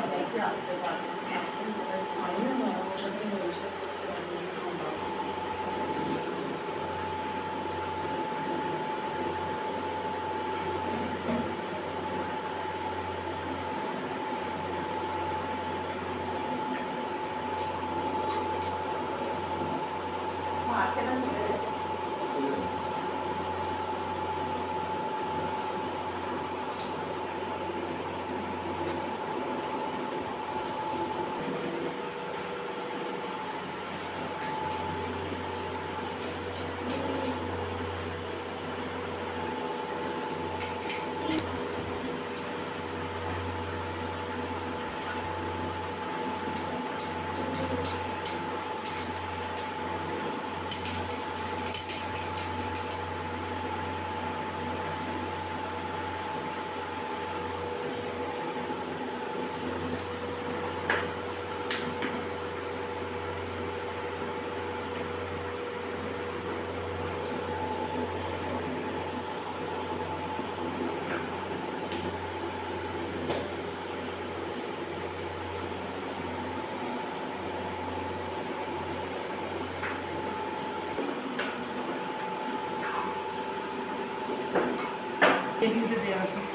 সবাইকে আসতে পারবে এখন মোবাইল হয় না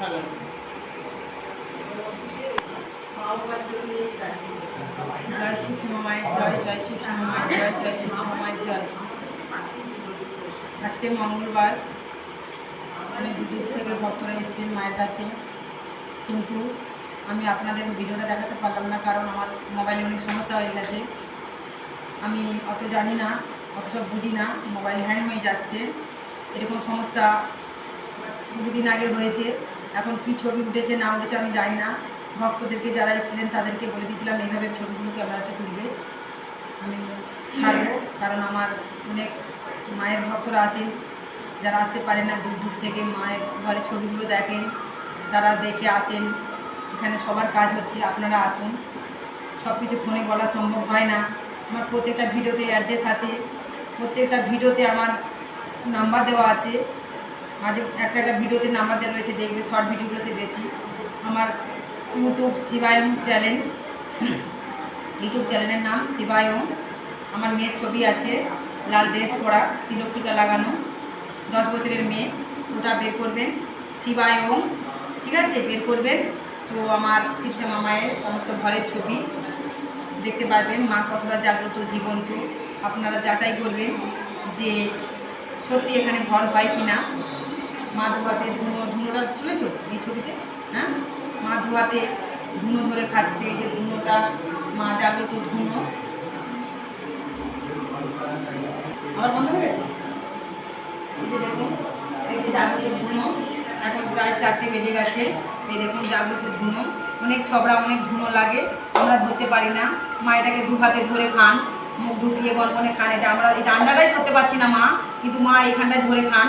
জয় শিব জয় শিব শিব আজকে মঙ্গলবার। অনেক দূর থেকে ভক্তরা এসেছেন মায়ের কাছে। কিন্তু আমি আপনাদের ভিডিওটা দেখাতে পারলাম না, কারণ আমার মোবাইলে অনেক সমস্যা হয়ে গেছে। আমি অত জানি না, অত সব বুঝি না মোবাইল হ্যাং হয়ে যাচ্ছে। এরকম সমস্যা দুদিন আগে হয়েছে। এখন কি ছবি উঠেছে, না উঠেছে আমি জানি না। ভক্তদেরকে যারা এসেছিলেন, তাদেরকে বলে দিয়েছিলাম, এইভাবে ছবিগুলো ক্যামেরাতে তুলবে। আমি ছাড়বো। কারণ আমার অনেক মায়ের ভক্তরা আছেন। যারা আসতে পারে না, দূর দূর থেকে মায়ের ঘরে ছবিগুলো দেখেন। তারা দেখে আসেন। এখানে সবার কাজ হচ্ছে, আপনারা আসুন। সব কিছু ফোনে বলা সম্ভব হয় না। আমার প্রত্যেকটা ভিডিওতে অ্যাড্রেস আছে। প্রত্যেকটা ভিডিওতে আমার নাম্বার দেওয়া আছে। মাঝে একটা একটা ভিডিওতে নাম্বার দেওয়া রয়েছে, দেখবে শর্ট ভিডিওগুলোতে বেশি। আমার ইউটিউব শিবায়ম চ্যানেল ইউটিউব চ্যানেলের নাম শিবায়ম। আমার মেয়ের ছবি আছে, লাল ড্রেস পরা, তিলক টিকা লাগানো। দশ বছরের মেয়ে, ওটা বের করবেন, শিবায়ম। ঠিক আছে? বের করবেন। তো আমার শিবশ্যামা মায়ের সমস্ত ঘরের ছবি দেখতে পারবেন। মা কতটা জাগ্রত জীবন্ত। আপনারা যাচাই করবেন যে সত্যি এখানে ঘর হয় কি না মা ধোয়াতে ধুনো ধুনোটা তুলেছো এই ছবিতে? হ্যাঁ? মা ধোয়াতে ধুনো ধরে খাচ্ছে, এই যে ধুনোটা, মা জাগ্রত ধুনো। আবার বন্ধ হয়ে গেছে? দেখুন, এই যে জাগ্রত ধুনো, এখন প্রায় চারটে বেজে গেছে। এই দেখুন জাগ্রত ধুনো, অনেক ছবড়া, অনেক ধুনো লাগে, আমরা ধরতে পারি না। মা এটাকে দু হাতে ধরে খান, মুখ ঢুকিয়ে গনগনে খান। এটা আমরা এই ডান্ডাটাই ধরতে পারছি না মা, কিন্তু মা এখানটায় ধরে খান।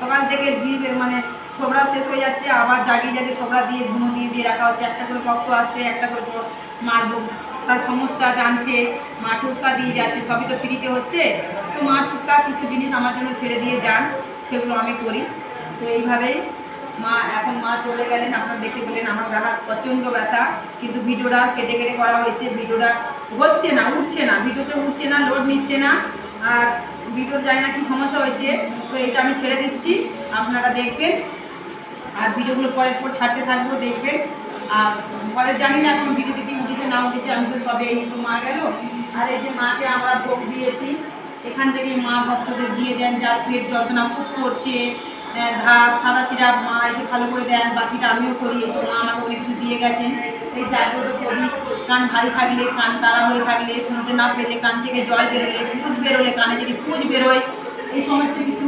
সকাল থেকে দিয়ে মানে ছোবড়া শেষ হয়ে যাচ্ছে, আবার জাগিয়ে জাগিয়ে ছোবড়া দিয়ে ধুনো দিয়ে দিয়ে রাখা হচ্ছে। একটা করে রক্ত আসছে, একটা করে বুক- তার সমস্যা জানছে, মা টুকা দিয়ে যাচ্ছে, সবই তো ফ্রিতে হচ্ছে। তো মা টুকা কিছু জিনিস আমার জন্য ছেড়ে দিয়ে যান, সেগুলো আমি করি। তো এইভাবেই মা, এখন মা চলে গেলেন, আপনারা দেখে পেলেন আমার গাহাত প্রচণ্ড ব্যথা। কিন্তু ভিডিওটা কেটে কেটে করা হয়েছে, ভিডিওটা হচ্ছে না, উঠছে না, ভিডিওতে উঠছে না লোড নিচ্ছে না। আর ভিডিওর জানি না কি সমস্যা হয়েছে, তো এটা আমি ছেড়ে দিচ্ছি, আপনারা দেখবেন। আর ভিডিওগুলো পরের পর ছাড়তে থাকব, দেখবেন। আর পরে জানি না এখন ভিডিওতে কি উঠেছে, না উঠেছে, আমি তো সবে এই তো মা গেল। আর এই যে মাকে আমরা ভোগ দিয়েছি, এখান থেকে মা ভক্তদের দিয়ে দেন, যার পেট যন্ত্রণা খুব করছে ভাত, সাদা সিরাপ, মা এসে ভালো করে দেন, বাকিটা আমিও করি এসে মা আমাকে অনেক কিছু দিয়ে গেছেন। এই জাগ্রত করি কান ভারী থাকলে কান তারা হয়ে থাকলে শুনতে না পেলে কান থেকে জল বেরোলে, পুজ বেরোলে, কানে যদি পুজ বেরোয়, এই সমস্ত কিছু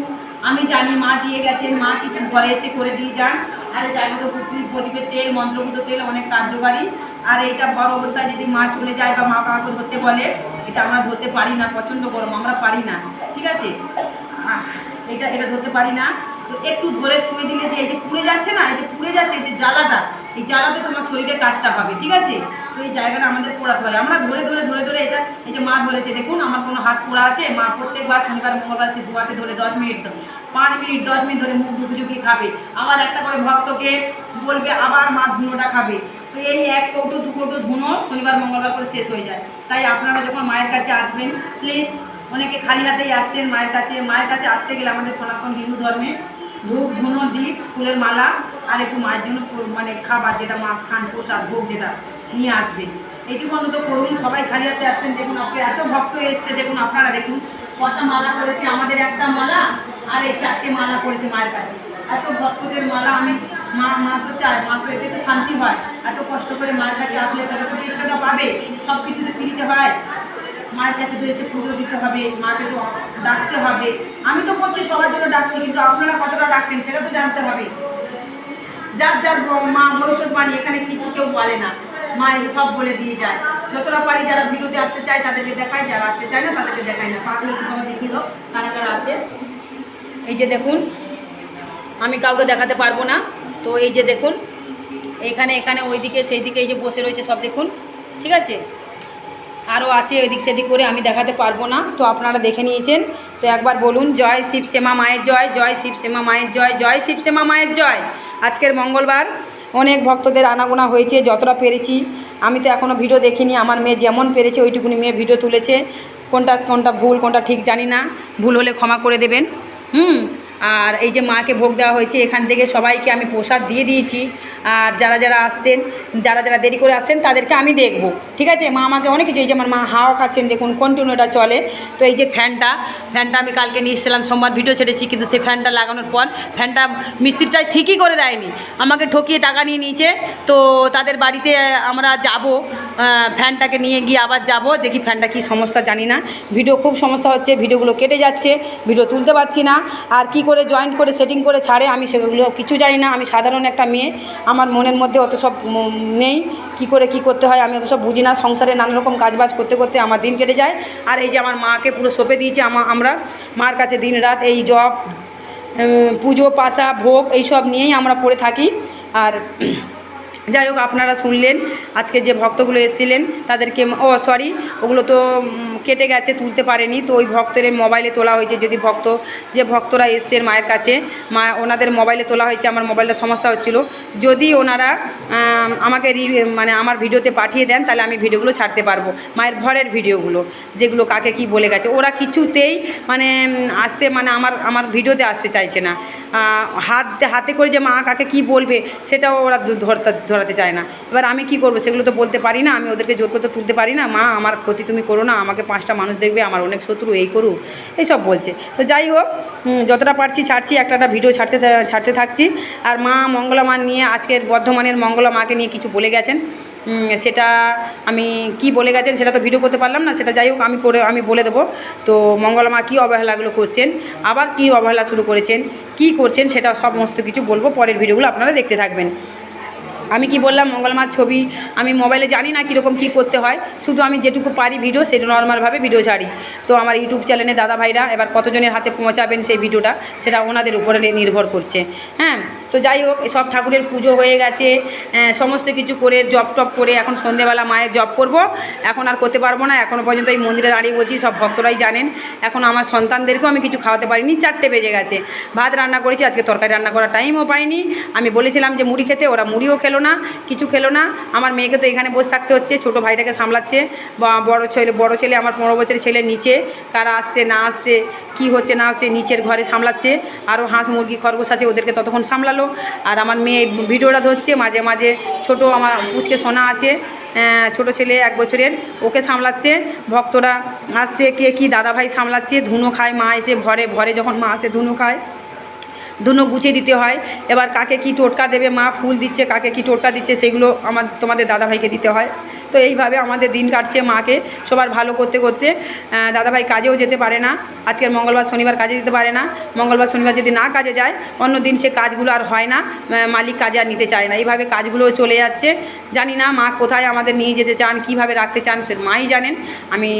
আমি জানি, মা দিয়ে গেছেন, মা কিছু ঘরে এসে করে দিয়ে যান। আর জাগ্রত প্রদীপের তেল মন্ত্রভূত তেল অনেক কার্যকারী। আর এইটা বড় অবস্থায় যদি মা চলে যায় বা মা কাউকে ধরতে বলে, এটা আমরা ধরতে পারি না, প্রচণ্ড গরম, আমরা পারি না। ঠিক আছে? এটা এটা ধরতে পারি না। একটু ধরে ছুঁয়ে দিলে যে এই যে পুড়ে যাচ্ছে না, এই যে পুড়ে যাচ্ছে যে জ্বালাটা, এই জ্বালাতে তোমার শরীরে কাজটা পাবে, ঠিক আছে? তো এই জায়গাটা আমাদের পোড়াতে হয়। আমরা ধরে ধরে ধরে ধরে এটা, এই যে মা ধরেছে, দেখুন আমার কোনো হাত পোড়া আছে, মা প্রত্যেকবার শনিবার, মঙ্গলবার সে ধোয়াতে ধরে দশ মিনিট ধরে পাঁচ মিনিট, দশ মিনিট ধরে মুখ ঢুকি ঢুকি খাবে। আবার একটা করে ভক্তকে বলবে, আবার মা ধুনোটা খাবে। তো এই এক কৌটো, দু কৌটো ধুনো শনিবার, মঙ্গলবার করে শেষ হয়ে যায়। তাই আপনারা যখন মায়ের কাছে আসবেন প্লিজ অনেকে খালি হাতেই আসছেন মায়ের কাছে। মায়ের কাছে আসতে গেলে আমাদের সনাতন হিন্দু ধর্মে ধূপ, ধুনো দ্বীপ ফুলের মালা আর একটু মায়ের জন্য মানে খাবার যেটা মা খান, প্রসাদ, ভোগ যেটা নিয়ে আসবেন এইটুকু অন্তত করুন সবাই খালি হাতে আসছেন, দেখুন আজকে এত ভক্ত এসছে, দেখুন আপনারা দেখুন কটা মালা করেছে, আমাদের একটা মালা আর এই চারটে মালা করেছে মায়ের কাছে। এত ভক্তদের মালা, আমি মা মা তো চায়, মা তো এতে শান্তি হয়। এত কষ্ট করে মায়ের কাছে আসলে তবে তো টেস্টটা পাবে সব কিছুতে ফিরিতে হয়। মায়ের কাছে তো এসে পুজো দিতে হবে, মাকে তো ডাকতে হবে। আমি তো করছি, সবার জন্য ডাকছি, কিন্তু আপনারা কতটা ডাকছেন সেটা তো জানতে হবে। যার যার মা ভবিষ্যৎবাণী এখানে কিছু কেউ বলে না। মা এসে সব বলে দিয়ে যায়। যতটা পারি যারা ভিডিওতে আসতে চায়, তাদেরকে দেখায়। যারা আসতে চায় না, তাদেরকে দেখায় না। পাগল একটু সবাই দেখিয়ে দাও, কারা কারা আছে। এই যে দেখুন, আমি কাউকে দেখাতে পারব না। তো এই যে দেখুন, এখানে এখানে, ওইদিকে সেই দিকে এই যে বসে রয়েছে সব দেখুন। ঠিক আছে? আরও আছে এদিক সেদিক করে আমি দেখাতে পারব না, তো আপনারা দেখে নিয়েছেন। তো একবার বলুন, জয় শিব শ্যামা মায়ের জয় জয় শিব শ্যামা মায়ের জয় জয় শিব শ্যামা মায়ের জয়। আজকের মঙ্গলবার, অনেক ভক্তদের আনাগোনা হয়েছে, যতটা পেরেছি। আমি তো এখনও ভিডিও দেখিনি, আমার মেয়ে যেমন পেরেছে, ওইটুকুনি মেয়ে ভিডিও তুলেছে। কোনটা কোনটা ভুল, কোনটা ঠিক জানি না। ভুল হলে ক্ষমা করে দেবেন। হুম আর এই যে মাকে ভোগ দেওয়া হয়েছে, এখান থেকে সবাইকে আমি প্রসাদ দিয়ে দিয়েছি। আর যারা যারা আসছেন, যারা যারা দেরি করে আসছেন, তাদেরকে আমি দেখব। ঠিক আছে? মা আমাকে অনেক কিছু, এই যে আমার মা হাওয়া খাচ্ছেন, দেখুন কন্টিনিউ এটা চলে। তো এই যে ফ্যানটা ফ্যানটা আমি কালকে নিয়ে এসেছিলাম, সোমবার ভিডিও ছেড়েছি, কিন্তু সেই ফ্যানটা লাগানোর পর ফ্যানটা মিস্ত্রিটা ঠিকই করে দেয়নি। আমাকে ঠকিয়ে টাকা নিয়ে নিয়েছে। তো তাদের বাড়িতে আমরা যাব ফ্যানটাকে নিয়ে গিয়ে আবার যাব। দেখি ফ্যানটা কি সমস্যা, জানি না। ভিডিও খুব সমস্যা হচ্ছে ভিডিওগুলো কেটে যাচ্ছে ভিডিও তুলতে পারছি না। আর কি করে জয়েন্ট করে সেটিং করে ছাড়ে, আমি সেগুলো কিছু জানি না। আমি সাধারণ একটা মেয়ে, আমার মনের মধ্যে অত সব নেই, কি করে কি করতে হয়, আমি অত সব বুঝি না। সংসারে নানা রকম কাজবাজ করতে করতে আমার দিন কেটে যায়। আর এই যে আমার মাকে পুরো সঁপে দিয়েছে, আমা, আমরা মার কাছে দিন রাত এই জব পুজো, পাশা, ভোগ, এইসব নিয়েই আমরা পড়ে থাকি। আর যাই হোক, আপনারা শুনলেন, আজকে যে ভক্তগুলো এসেছিলেন, তাদেরকে ও সরি ওগুলো তো কেটে গেছে, তুলতে পারেনি, তো ওই ভক্তের মোবাইলে তোলা হয়েছে, যদি ভক্ত, যে ভক্তরা এসছেন মায়ের কাছে, মা, ওনাদের মোবাইলে তোলা হয়েছে, আমার মোবাইলটা সমস্যা হচ্ছিল। যদি ওনারা আমাকে মানে আমার ভিডিওতে পাঠিয়ে দেন, তাহলে আমি ভিডিওগুলো ছাড়তে পারব, মায়ের ভরের ভিডিওগুলো, যেগুলো কাকে কি বলে গেছে। ওরা কিছুতেই মানে আসতে মানে আমার আমার ভিডিওতে আসতে চাইছে না। হাত, হাতে করে যে মা কাকে কি বলবে, সেটাও ওরা ধরতে ধরাতে চায় না। এবার আমি কি করব সেগুলো তো বলতে পারি না, আমি ওদেরকে জোর করতে তুলতে পারি না। মা, আমার ক্ষতি তুমি করো না, আমাকে পাঁচটা মানুষ দেখবে, আমার অনেক শত্রু, এই করুক, এইসব বলছে। তো যাই হোক যতটা পারছি ছাড়ছি, একটা একটা ভিডিও ছাড়তে ছাড়তে থাকছি। আর মা মঙ্গলা মা নিয়ে, আজকের বর্ধমানের মঙ্গলা মাকে নিয়ে কিছু বলে গেছেন। সেটা আমি কি বলে গেছেন সেটা তো ভিডিও করতে পারলাম না, সেটা যাই হোক, আমি করে, আমি বলে দেবো। তো মঙ্গলা মা কী অবহেলাগুলো করছেন, আবার কি অবহেলা শুরু করেছেন, কি করছেন, সেটা সমস্ত কিছু বলব, পরের ভিডিওগুলো আপনারা দেখতে থাকবেন। আমি কি বললাম মঙ্গলমার ছবি আমি মোবাইলে জানি না কীরকম কী করতে হয়। শুধু আমি যেটুকু পারি ভিডিও সেটা নর্মালভাবে ভিডিও ছাড়ি। তো আমার ইউটিউব চ্যানেলে দাদা ভাইরা এবার কতজনের হাতে পৌঁছাবেন সেই ভিডিওটা সেটা ওনাদের উপরে নির্ভর করছে। হ্যাঁ তো যাই হোক সব ঠাকুরের পুজো হয়ে গেছে। সমস্ত কিছু করে জব টপ করে এখন সন্ধেবেলা মায়ের জব করব। এখন আর করতে পারব না এখনও পর্যন্ত এই মন্দিরে দাঁড়িয়ে বলছি, সব ভক্তরাই জানেন। এখন আমার সন্তানদেরকেও আমি কিছু খাওয়াতে পারিনি, চারটে বেজে গেছে। ভাত রান্না করেছি, আজকে তরকারি রান্না করার টাইমও পাইনি। আমি বলেছিলাম যে মুড়ি খেতে, ওরা মুড়িও খেলো না, কিছু খেলো না। আমার মেয়েকে তো এখানে বসে থাকতে হচ্ছে, ছোট ভাইটাকে সামলাচ্ছে। বা বড় ছেলে বড় ছেলে আমার পনেরো বছরের ছেলে নিচে, কারা আসছে, না আসছে, কি হচ্ছে, না হচ্ছে, নিচের ঘরে সামলাচ্ছে। আরও হাঁস, মুরগি, খরগোশ আছে, ওদেরকে ততক্ষণ সামলালো। আর আমার মেয়ে ভিডিওটা ধরছে, মাঝে মাঝে ছোট আমার পুচকে সোনা আছে ছোট ছেলে এক বছরের, ওকে সামলাচ্ছে। ভক্তরা আসছে, কে কি দাদাভাই সামলাচ্ছে, ধুনো খায়, মা এসে ভরে ভরে যখন মা আসে, ধুনো খায়। ধুনো গুছিয়ে দিতে হয়। এবার কাকে কি টোটকা দেবে, মা ফুল দিচ্ছে, কাকে কি টোটকা দিচ্ছে, সেগুলো আমার তোমাদের দাদাভাইকে দিতে হয়। তো এইভাবে আমাদের দিন কাটছে মাকে সবার ভালো করতে করতে। দাদাভাই কাজেও যেতে পারে না। আজকের মঙ্গলবার শনিবার কাজে যেতে পারে না। মঙ্গলবার শনিবার যদি না কাজে যায়, অন্য দিন সে কাজগুলো আর হয় না। মালিক কাজে আর নিতে চায় না। এইভাবে কাজগুলোও চলে যাচ্ছে। জানি না মা কোথায় আমাদের নিয়ে যেতে চান, কীভাবে রাখতে চান, সে মাই জানেন। আমি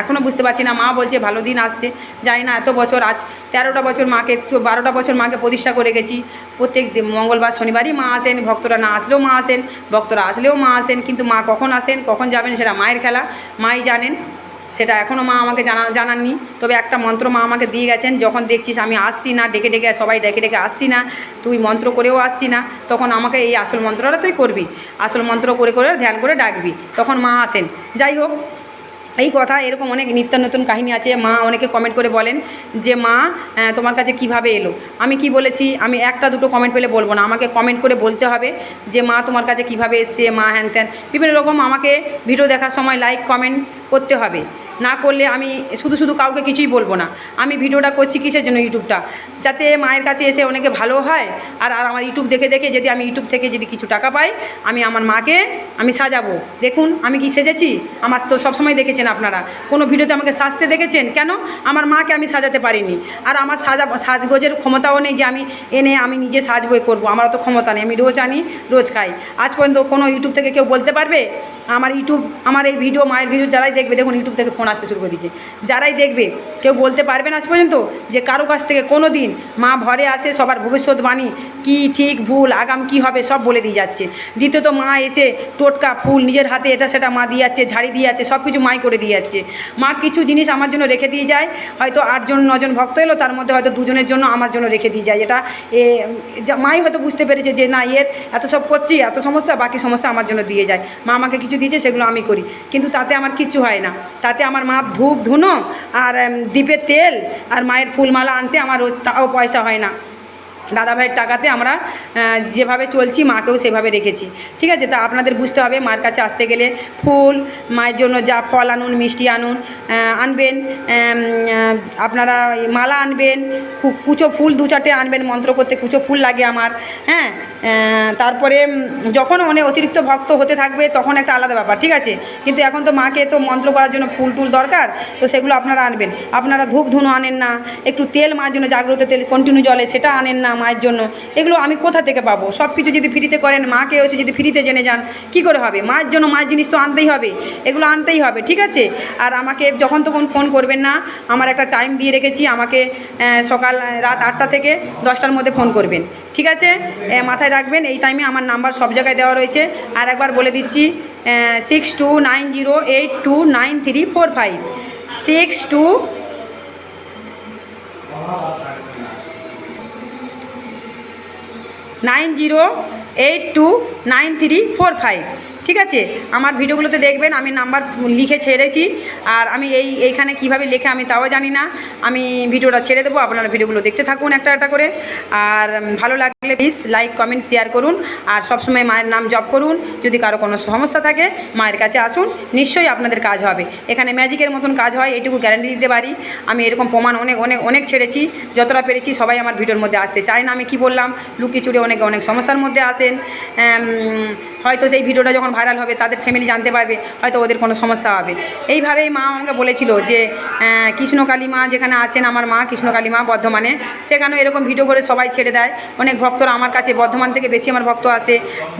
এখনও বুঝতে পারছি না। মা বলছে, ভালো দিন আসছে। জানি না, এত বছর আজ তেরোটা বছর মাকে বারোটা বছর মাকে প্রতিষ্ঠা করে গেছি। প্রত্যেক মঙ্গলবার, শনিবারই মা আসেন, ভক্তরা না আসলেও মা আসেন, ভক্তরা আসলেও মা আসেন, কিন্তু মা কখন আসেন, কখন যাবেন সেটা মায়ের খেলা, মাই জানেন, সেটা এখনও মা আমাকে জানা, জানাননি, তবে একটা মন্ত্র মা আমাকে দিয়ে গেছেন, যখন দেখছিস আমি আসছি না, ডেকে ডেকে, সবাই ডেকে ডেকে আসছি না, তুই মন্ত্র করেও আসছি না, তখন আমাকে এই আসল মন্ত্রটা তুই করবি, আসল মন্ত্র করে করে ধ্যান করে ডাকবি, তখন মা আসেন, যাই হোক এই কথা, এরকম অনেক নিত্য নতুন কাহিনী আছে। মা অনেকে কমেন্ট করে বলেন যে, মা তোমার কাছে কীভাবে এলো? আমি কি বলেছি? আমি একটা দুটো কমেন্ট পেলে বলব না। আমাকে কমেন্ট করে বলতে হবে যে, মা, তোমার কাছে কীভাবে এসছে? মা, হ্যান ত্যান। বিভিন্ন রকম আমাকে ভিডিও দেখার সময় লাইক কমেন্ট করতে হবে। না করলে আমি শুধু শুধু কাউকে কিছুই বলব না। আমি ভিডিওটা করছি কিসের জন্য ইউটিউবটা? যাতে মায়ের কাছে এসে অনেকে ভালো হয় আর আর আমার ইউটিউব দেখে দেখে যদি আমি ইউটিউব থেকে যদি কিছু টাকা পাই, আমি আমার মাকে আমি সাজাবো। দেখুন, আমি কি সেজেছি? আমার তো সবসময় দেখেছেন আপনারা। কোনো ভিডিওতে আমাকে সাজতে দেখেছেন? কেন? আমার মাকে আমি সাজাতে পারিনি। আর আমার সাজা, সাজগোজের ক্ষমতাও নেই যে আমি এনে আমি নিজে সাজবই করব। আমার তো ক্ষমতা নেই, আমি রোজ আনি, রোজ খাই। আজ পর্যন্ত কোনো ইউটিউব থেকে কেউ বলতে পারবে? আমার ইউটিউব, আমার এই ভিডিও মায়ের ভিডিও যারাই দেখবে, দেখুন ইউটিউব থেকে ফোন আসতে শুরু করে দিচ্ছে যারাই দেখবে কেউ বলতে পারবে না আজ পর্যন্ত যে কারও কাছ থেকে কোনো দিন মা ভরে আছে সবার ভবিষ্যৎবাণী কি ঠিক ভুল আগাম কি হবে সব বলে দিয়ে যাচ্ছে। দ্বিতীয়ত মা এসে টোটকা ফুল নিজের হাতে এটা সেটা মা দিয়ে যাচ্ছে ঝাড়ি দিয়ে যাচ্ছে সব কিছু মাই করে দিয়ে যাচ্ছে। মা কিছু জিনিস আমার জন্য রেখে দিয়ে যায় হয়তো আটজন নজন ভক্ত এলো তার মধ্যে হয়তো দুজনের জন্য আমার জন্য রেখে দিয়ে যায়। এটা এ, মাই হয়তো বুঝতে পেরেছে যে না এর এত সব করছি এত সমস্যা বাকি সমস্যা আমার জন্য দিয়ে যায়। মা আমাকে কিছু দিয়েছে সেগুলো আমি করি। কিন্তু তাতে আমার কিচ্ছু হয় না। তাতে আমার মা ধূপ ধুনো আর দ্বীপের তেল আর মায়ের ফুলমালা আনতে আমার রোজ তাও পয়সা হয় না। দাদা ভাইয়ের টাকাতে আমরা যেভাবে চলছি, মাকেও সেভাবে রেখেছি। ঠিক আছে? তা আপনাদের বুঝতে হবে, মার কাছে আসতে গেলে ফুল, মায়ের জন্য যা ফল আনুন, মিষ্টি আনুন আনবেন আপনারা মালা আনবেন কুচো ফুল দু চারটে আনবেন, মন্ত্র করতে কুচো ফুল লাগে আমার হ্যাঁ? তারপরে যখন অনেক অতিরিক্ত ভক্ত হতে থাকবে, তখন একটা আলাদা ব্যাপার, ঠিক আছে? কিন্তু এখন তো মাকে তো মন্ত্র করার জন্য ফুল টুল দরকার, তো সেগুলো আপনারা আনবেন। আপনারা ধূপ ধুনো আনেন না, একটু তেল মার জন্য জাগ্রত তেল কন্টিনিউ জলে, সেটা আনেন না মায়ের জন্য। এগুলো আমি কোথা থেকে পাবো? সব কিছু যদি ফ্রিতে করেন মাকে এসে যদি ফ্রিতে জেনে যান, কি করে হবে? মায়ের জন্য মায়ের জিনিস তো আনতেই হবে। এগুলো আনতেই হবে, ঠিক আছে? আর আমাকে যখন তখন ফোন করবেন না, আমার একটা টাইম দিয়ে রেখেছি, আমাকে সকাল রাত আটটা থেকে দশটার মধ্যে ফোন করবেন, ঠিক আছে? মাথায় রাখবেন, এই টাইমে আমার নাম্বার সব জায়গায় দেওয়া রয়েছে। আর একবার বলে দিচ্ছি six two nine zero eight two nine three four five six two nine zero eight two nine three four five. ঠিক আছে? আমার ভিডিওগুলোতে দেখবেন, আমি নাম্বার লিখে ছেড়েছি। আর আমি এই, এইখানে কীভাবে লেখে আমি তাও জানি না। আমি ভিডিওটা ছেড়ে দেবো, আপনারা ভিডিওগুলো দেখতে থাকুন একটা একটা করে। আর ভালো লাগলে প্লিজ লাইক কমেন্ট শেয়ার করুন। আর সবসময় মায়ের নাম জপ করুন। যদি কারও কোনো সমস্যা থাকে, মায়ের কাছে আসুন। নিশ্চয়ই আপনাদের কাজ হবে। এখানে ম্যাজিকের মতন কাজ হয়, এইটুকু গ্যারান্টি দিতে পারি। আমি এরকম প্রমাণ অনেক অনেক অনেক ছেড়েছি। যতটা পেরেছি সবাই আমার ভিডিওর মধ্যে আসতে চায় না। আমি কি বললাম? লুকিয়ে চুড়ে অনেকে অনেক সমস্যার মধ্যে আসেন। হয়তো সেই ভিডিওটা যখন ভাইরাল হবে, তাদের ফ্যামিলি জানতে পারবে, হয়তো ওদের কোনো সমস্যা হবে। এইভাবেই মা আমাকে বলেছিল যে কৃষ্ণ কৃষ্ণকালী মা যেখানে আছেন, আমার মা কৃষ্ণকালী মা বর্ধমানে সেখানেও এরকম ভিডিও করে সবাই ছেড়ে দেয়। অনেক ভক্তরা আমার কাছে, বর্ধমান থেকে বেশি আমার ভক্ত আসে।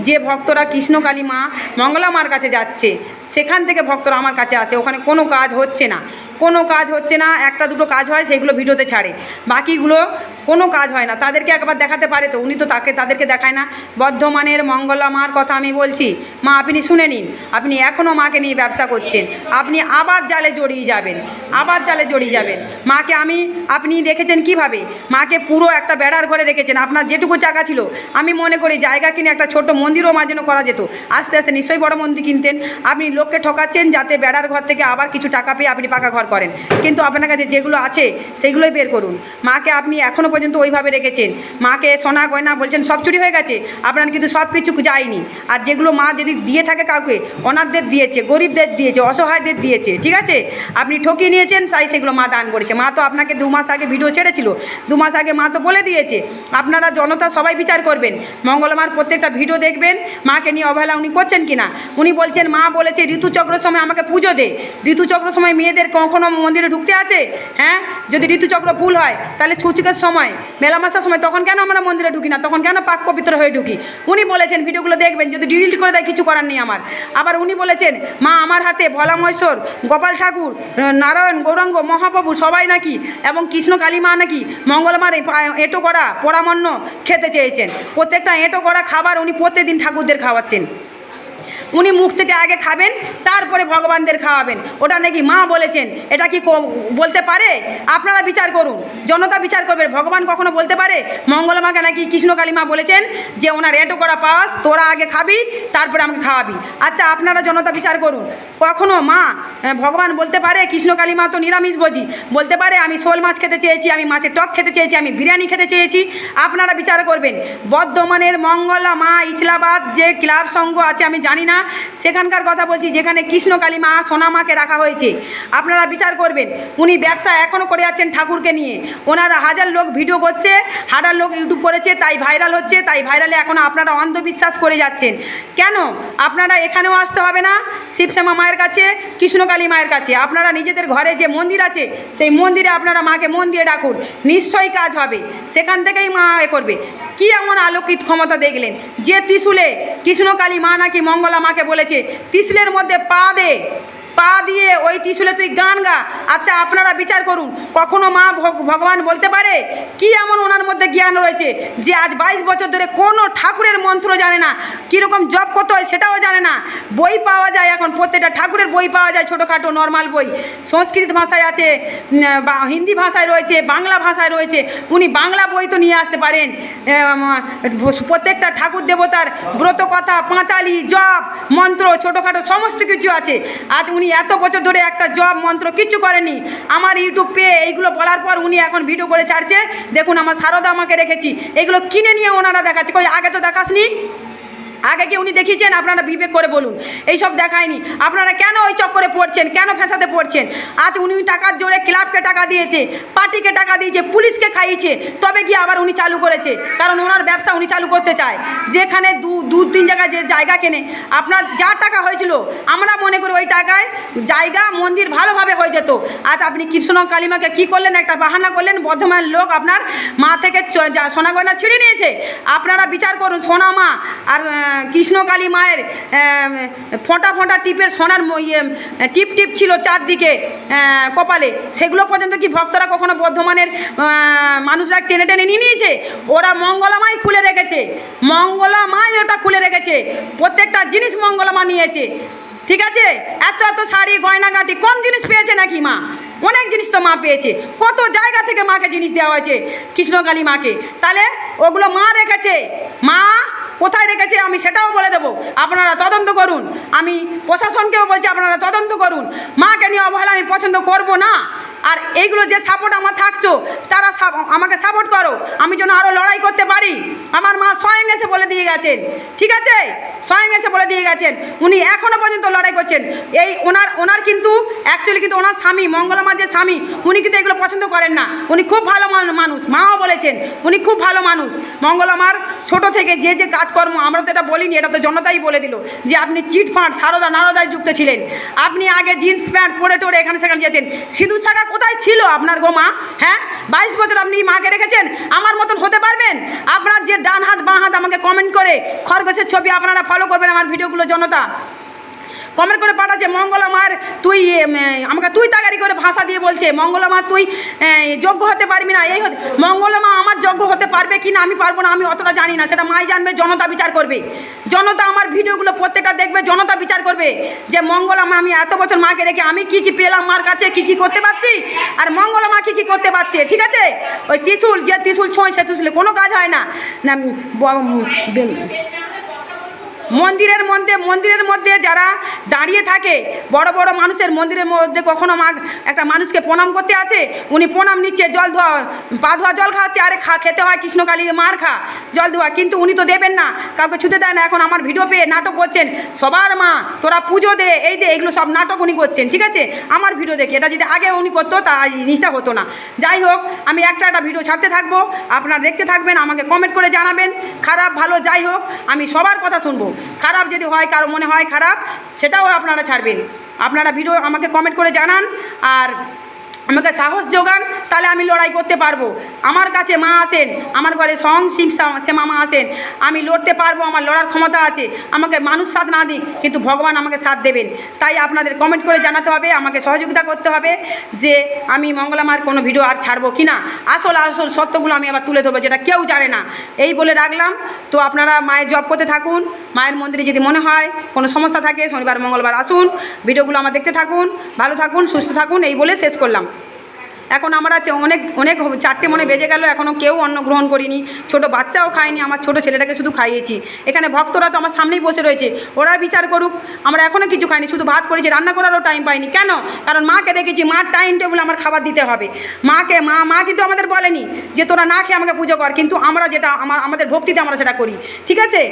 যে ভক্তরা কৃষ্ণকালী মা মঙ্গলা মার কাছে যাচ্ছে, সেখান থেকে ভক্তরা আমার কাছে আসে। ওখানে কোনো কাজ হচ্ছে না। কোনো কাজ হচ্ছে না, একটা দুটো কাজ হয় সেগুলো ভিডিওতে ছাড়ে। বাকিগুলো কোনো কাজ হয় না। তাদেরকে একবার দেখাতে পারে তো, উনি তো তাকে, তাদেরকে দেখায় না। বর্ধমানের মঙ্গলা মার কথা আমি বলছি। মা, আপনি শুনে নিন। আপনি এখনও মাকে নিয়ে ব্যবসা করছেন। আপনি আবার জালে জড়িয়ে যাবেন। আবার জালে জড়িয়ে যাবেন। মাকে আমি, আপনি দেখেছেন কীভাবে? মাকে পুরো একটা বেড়ার ঘরে রেখেছেন। আপনার যেটুকু জায়গা ছিল, আমি মনে করি জায়গা কিনে একটা ছোট মন্দিরও মার জন্য করা যেত। আস্তে আস্তে নিশ্চয়ই বড় মন্দির কিনতেন। আপনি লোককে ঠকাচ্ছেন যাতে বেড়ার ঘর থেকে আবার কিছু টাকা পেয়ে আপনি পাকা ঘর করেন। কিন্তু আপনার কাছে যেগুলো আছে, সেগুলোই বের করুন। মাকে আপনি এখনও পর্যন্ত ওইভাবে রেখেছেন। মাকে সোনা গয়না বলছেন, সব চুরি হয়ে গেছে। আপনার কিন্তু সব কিছু যায়নি। আর যেগুলো মা যদি দিয়ে থাকে কাউকে, অনাথদের দিয়েছে, গরিবদের দিয়েছে, অসহায়দের দিয়েছে, ঠিক আছে? আপনি ঠকিয়ে নিয়েছেন, তাই সেগুলো মা দান করেছে। মা তো আপনাকে দু মাস আগে ভিডিও ছেড়েছিল। দু মাস আগে মা তো বলে দিয়েছে। আপনারা জনতা সবাই বিচার করবেন। মঙ্গলমার প্রত্যেকটা ভিডিও দেখবেন। মাকে নিয়ে অবহেলা উনি করছেন কিনা? উনি বলছেন, মা বলেছে ঋতুচক্রের সময় আমাকে পুজো দে। ঋতুচক্র সময় মেয়েদের কখনো মন্দিরে ঢুকতে আছে? হ্যাঁ? যদি ঋতুচক্র ভুল হয়, তাহলে ছুচুকের সময়, মেলা মেলামাসার সময় তখন কেন আমরা মন্দিরে ঢুকি না? তখন কেন পাক পবিত্র হয়ে ঢুকি? উনি বলেছেন, ভিডিওগুলো দেখবেন, যদি ডিলিট করে দেয়, কিছু করার নেই আমার। আবার উনি বলেছেন, মা আমার হাতে ভোলা মহেশ্বর গোপাল ঠাকুর, নারায়ণ, গৌরাঙ্গ, মহাপ্রভু সবাই নাকি, এবং কৃষ্ণ কালী মা নাকি মঙ্গলবার এঁটো করা পোড়ামন্ন খেতে চেয়েছেন। প্রত্যেকটা এঁটো করা খাবার উনি প্রত্যেকদিন ঠাকুরদের খাওয়াচ্ছেন। উনি মুখ থেকে আগে খাবেন, তারপরে ভগবানদের খাওয়াবেন। ওটা নাকি মা বলেছেন, এটা কি বলতে পারে? আপনারা বিচার করুন। জনতা বিচার করবে। ভগবান কখনো বলতে পারে? মঙ্গলমাকে নাকি কৃষ্ণকালী মা বলেছেন যে, ওনার এটো করা পাওয়াস তোরা আগে খাবি, তারপরে আমাকে খাওয়াবি। আচ্ছা আপনারা জনতা বিচার করুন। কখনো মা ভগবান বলতে পারে, কৃষ্ণকালী মা তো নিরামিষ ভোজি। বলতে পারে, আমি শোল মাছ খেতে চেয়েছি, আমি মাছের টক খেতে চেয়েছি, আমি বিরিয়ানি খেতে চেয়েছি। আপনারা বিচার করবেন। বর্ধমানের মঙ্গলা মা ইছলাবাদ যে ক্লাব সংঘ আছে, আমি জানি না সেখানকার কথা বলছি, যেখানে কৃষ্ণকালী মা সোনা মাকে রাখা হয়েছে। আপনারা বিচার করবেন। উনি ব্যবসা এখনও করে যাচ্ছেন ঠাকুরকে নিয়ে। ওনারা হাজার লোক ভিডিও করছে, হাজার লোক ইউটিউব করেছে, তাই ভাইরাল হচ্ছে, তাই ভাইরালে এখন আপনারা অন্ধবিশ্বাস করে যাচ্ছেন। কেন? আপনারা এখানেও আসতে হবে না, শিবশ্যামা মায়ের কাছে কৃষ্ণকালী মায়ের কাছে। আপনারা নিজেদের ঘরে যে মন্দির আছে, সেই মন্দিরে আপনারা মাকে মন দিয়ে ডাকুন। নিশ্চয়ই কাজ হবে। সেখান থেকেই মা এ করবে। কি এমন আলোকিত ক্ষমতা দেখলেন? যে ত্রিশুলে কৃষ্ণকালী মা নাকি মঙ্গলা মাকে বলেছে তিসলের মধ্যে পা দে। পা দিয়ে ওই ত্রিশুলে তুই গান গা। আচ্ছা আপনারা বিচার করুন। কখনো মা ভগ- ভগবান বলতে পারে? কি এমন ওনার মধ্যে জ্ঞান রয়েছে যে আজ বাইশ বছর ধরে কোনো ঠাকুরের মন্ত্র জানে না? কীরকম জব করতে হয় সেটাও জানে না। বই পাওয়া যায় এখন, প্রত্যেকটা ঠাকুরের বই পাওয়া যায় ছোটোখাটো নর্মাল বই। সংস্কৃত ভাষায় আছে বা হিন্দি ভাষায় রয়েছে, বাংলা ভাষায় রয়েছে। উনি বাংলা বই তো নিয়ে আসতে পারেন। প্রত্যেকটা ঠাকুর দেবতার ব্রত কথা পাঁচালি, জপ, মন্ত্র, ছোটোখাটো সমস্ত কিছু আছে। আজ উনি এত বছর ধরে একটা জব মন্ত্র কিচ্ছু করেনি। আমার ইউটিউব পেয়ে এইগুলো বলার পর উনি এখন ভিডিও করে ছাড়ছে। দেখুন, আমার সারদা আমাকে রেখেছি। এগুলো কিনে নিয়ে ওনারা দেখাচ্ছে। কই, আগে তো দেখাসনি? আগে কি উনি দেখিয়েছেন? আপনারা বিবেক করে বলুন। এইসব দেখায়নি। আপনারা কেন ওই চক্করে পড়ছেন? কেন ফেসাতে পড়ছেন? আজ উনি টাকার জোরে ক্লাবকে টাকা দিয়েছে, পার্টিকে টাকা দিয়েছে, পুলিশকে খাইয়েছে, তবে গিয়ে আবার উনি চালু করেছে। কারণ ওনার ব্যবসা উনি চালু করতে চায়। যেখানে দু দু, তিন জায়গায় যে জায়গা কেনে, আপনার যা টাকা হয়েছিল, আমরা মনে করি ওই টাকায় জায়গা, মন্দির ভালোভাবে হয়ে যেত। আজ আপনি কৃষ্ণ কালিমাকে কি করলেন? একটা বাহানা করলেন, বর্ধমানের লোক আপনার মা থেকে সোনা গয়না ছিঁড়ে নিয়েছে। আপনারা বিচার করুন, সোনা মা। আর আহ, কৃষ্ণ কালী মায়ের ফোঁটা ফোঁটা টিপের সোনার ইয়ে টিপ টিপ ছিল চারদিকে কপালে। সেগুলো পর্যন্ত কি ভক্তরা কখনো বর্ধমানের মানুষরা টেনে টেনে নিয়ে নিয়েছে? ওরা মঙ্গলামাই খুলে রেখেছে। মঙ্গলামাই ওটা খুলে রেখেছে। প্রত্যেকটা জিনিস মঙ্গলামা নিয়েছে। ঠিক আছে? এত এত শাড়ি গয়নাগাটি কম জিনিস পেয়েছে নাকি মা? অনেক জিনিস তো মা পেয়েছে। কত জায়গা থেকে মাকে জিনিস দেওয়া হয়েছে কৃষ্ণকালী মাকে। তাহলে ওগুলো মা রেখেছে। মা কোথায় রেখেছে আমি সেটাও বলে দেবো। আপনারা তদন্ত করুন। আমি প্রশাসনকেও বলছি, আপনারা তদন্ত করুন। মাকে নিয়ে অবহেলা আমি পছন্দ করব না। আর এইগুলো যে সাপোর্ট আমার থাকছো, তারা আমাকে সাপোর্ট করো। আমি যেন আরও লড়াই করতে পারি। আমার মা স্বয়ং এসে বলে দিয়ে গেছেন। ঠিক আছে? স্বয়ং এসে বলে দিয়ে গেছেন। উনি এখনও পর্যন্ত লড়াই করছেন। এই ওনার ওনার কিন্তু অ্যাকচুয়ালি কিন্তু ওনার স্বামী, মঙ্গলমার যে স্বামী, উনি কিন্তু এগুলো পছন্দ করেন না। উনি খুব ভালো মানুষ। মাও বলেছেন, উনি খুব ভালো মানুষ। মঙ্গলমার ছোট থেকে যে যে কাজকর্ম, আমরা তো এটা বলিনি, এটা তো জনতাই বলে দিল যে আপনি চিটফাঁট সারদা নারদায় যুক্ত ছিলেন। আপনি আগে জিন্স প্যান্ট পরে টোরে এখানে সেখানে যেতেন। সিঁদুর শাখা কোথায় ছিল আপনার গো মা হ্যাঁ? বাইশ বছর আপনি মাকে রেখেছেন? আমার মতন হতে পারবেন? আপনার যে ডান হাত, বাঁ হাত আমাকে কমেন্ট করে খরগোশের ছবি আপনারা ফলো করবেন আমার ভিডিওগুলো জনতা। কমেন্ট করে পাঠাচ্ছে, মঙ্গলা মার, তুই আমাকে তুই তাগারি করে ভাষা দিয়ে বলছে, মঙ্গলা মা, তুই যোগ্য হতে পারবি না, এই হতে মঙ্গলা মা আমার যোগ্য হতে পারবে কি না আমি পারব না, আমি অতটা জানি না, সেটা মাই জানবে, জনতা বিচার করবে। জনতা আমার ভিডিওগুলো প্রত্যেকটা দেখবে, জনতা বিচার করবে যে মঙ্গলা মা, আমি এত বছর মাকে রেখে আমি কি কি পেলাম মার কাছে, কি কি করতে পারছি? আর মঙ্গলা মা কি কি করতে পারছে, ঠিক আছে? ওই ত্রিশুল, যে ত্রিশুল ছোঁয়, সে ত্রিশুলে কোনো কাজ হয় না। মন্দিরের মধ্যে মন্দিরের মধ্যে যারা দাঁড়িয়ে থাকে, বড় বড় মানুষের মন্দিরের মধ্যে কখনো মা একটা মানুষকে প্রণাম করতে আছে উনি প্রণাম নিচ্ছে, জল ধোয়া, পা ধোয়া জল খাওয়াচ্ছে, আরে খা, খেতে হয়, কৃষ্ণকালী মার খা, জল ধোয়া, কিন্তু উনি তো দেবেন না, কাউকে ছুতে দেয় না, এখন আমার ভিডিও পেয়ে নাটক করছেন, সবার মা, তোরা পুজো দে, এই দে, এগুলো সব নাটক উনি করছেন, ঠিক আছে? আমার ভিডিও দেখে, এটা যদি আগে উনি করতো, তা জিনিসটা হতো না। যাই হোক, আমি একটা একটা ভিডিও ছাড়তে থাকব, আপনারা দেখতে থাকবেন, আমাকে কমেন্ট করে জানাবেন, খারাপ, ভালো, যাই হোক, আমি সবার কথা শুনব। খারাপ যদি হয়, কারও মনে হয় খারাপ, সেটাও আপনারা ছাড়বেন। আপনারা ভিডিও আমাকে কমেন্ট করে জানান, আর আমাকে সাহস যোগান, তাহলে আমি লড়াই করতে পারব। আমার কাছে মা আসেন, আমার ঘরে সং সা- সে মামা আসেন, আমি লড়তে পারব, আমার লড়ার ক্ষমতা আছে, আমাকে মানুষ সাথ না দিক, কিন্তু ভগবান আমাকে সাথ দেবেন। তাই আপনাদের কমেন্ট করে জানাতে হবে, আমাকে সহযোগিতা করতে হবে যে আমি মঙ্গলামার কোনো ভিডিও আর ছাড়বো কি না আসল আসল সত্যগুলো আমি আবার তুলে ধরবো, যেটা কেউ জানে না। এই বলে রাখলাম। তো আপনারা মায়ের জব করতে থাকুন, মায়ের মন্দিরে যদি মনে হয় কোনো সমস্যা থাকে, শনিবার, মঙ্গলবার আসুন ভিডিওগুলো আমার দেখতে থাকুন, ভালো থাকুন, সুস্থ থাকুন, এই বলে শেষ করলাম। এখন আমরা অনেক অনেক চারটে মনে বেজে গেল এখনও কেউ অন্ন গ্রহণ করিনি। ছোট বাচ্চাও খায়নি, আমার ছোট ছেলেটাকে শুধু খাইয়েছি। এখানে ভক্তরা তো আমার সামনেই বসে রয়েছে, ওরা বিচার করুক, আমরা এখনও কিছু খাইনি, শুধু ভাত করেছি, রান্না করারও টাইম পাইনি। কেন? কারণ মাকে দেখেছি, মার টাইম টেবিল আমার খাবার দিতে হবে। মাকে, মা মা কিন্তু আমাদের বলেনি যে তোরা না খেয়ে আমাকে পুজো কর, কিন্তু আমরা যেটা, আমার, আমাদের ভক্তিতে আমরা সেটা করি। ঠিক আছে?